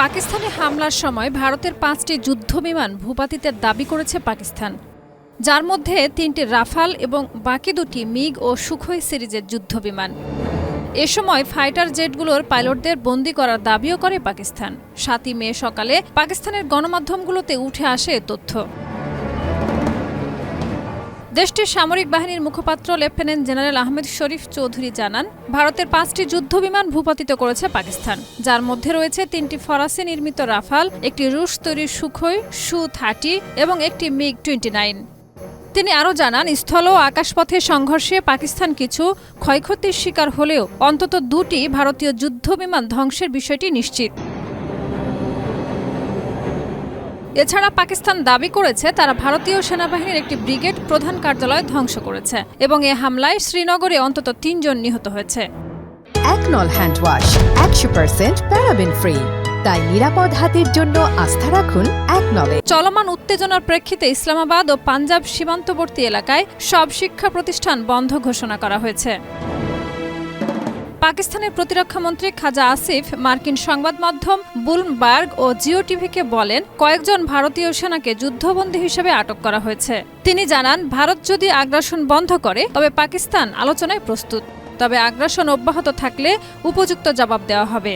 পাকিস্তানে হামলার সময় ভারতের পাঁচটি যুদ্ধবিমান ভূপাতিতে দাবি করেছে পাকিস্তান। যার মধ্যে তিনটি রাফাল এবং বাকি দুটি মিগ ও সুখই সিরিজের যুদ্ধবিমান। এ সময় ফাইটার জেটগুলোর পাইলটদের বন্দি করার দাবিও করে পাকিস্তান। সাতই মে সকালে পাকিস্তানের গণমাধ্যমগুলোতে উঠে আসে তথ্য। দেশটির সামরিক বাহিনীর মুখপাত্র লেফটেন্যান্ট জেনারেল আহমেদ শরীফ চৌধুরী জানান, ভারতের পাঁচটি যুদ্ধবিমান ভূপাতিত করেছে পাকিস্তান। যার মধ্যে রয়েছে তিনটি ফরাসি নির্মিত রাফাল, একটি রুশ তৈরি সুখই, সু থার্টি এবং একটি মিগ টোয়েন্টি নাইন। তিনি আরও জানান, স্থল ও আকাশপথে সংঘর্ষে পাকিস্তান কিছু ক্ষয়ক্ষতির শিকার হলেও অন্তত দুটি ভারতীয় যুদ্ধবিমান ধ্বংসের বিষয়টি নিশ্চিত। এছাড়া পাকিস্তান দাবি করেছে তারা ভারতীয় সেনাবাহিনীর একটি ব্রিগেড প্রধান কার্যালয় ধ্বংস করেছে এবং এ হামলায় শ্রীনগরে অন্তত তিনজন নিহত হয়েছে। একনল হ্যান্ড ওয়াশ একশো পার্সেন্ট প্যারাবেন ফ্রি। তাই নিরাপদ হাতের জন্য আস্থা রাখুন একনলে চলমান উত্তেজনার প্রেক্ষিতে ইসলামাবাদ ও পাঞ্জাব সীমান্তবর্তী এলাকায় সব শিক্ষা প্রতিষ্ঠান বন্ধ ঘোষণা করা হয়েছে। পাকিস্তানের প্রতিরক্ষামন্ত্রী খাজা আসিফ মার্কিন সংবাদ মাধ্যম বুলমবার্গ ও জিও টিভিকে বলেন, কয়েকজন ভারতীয় সেনাকে যুদ্ধবন্দী হিসেবে আটক করা হয়েছে। তিনি জানান, ভারত যদি আগ্রাসন বন্ধ করে, তবে পাকিস্তান আলোচনায় প্রস্তুত। তবে আগ্রাসন অব্যাহত থাকলে উপযুক্ত জবাব দেওয়া হবে।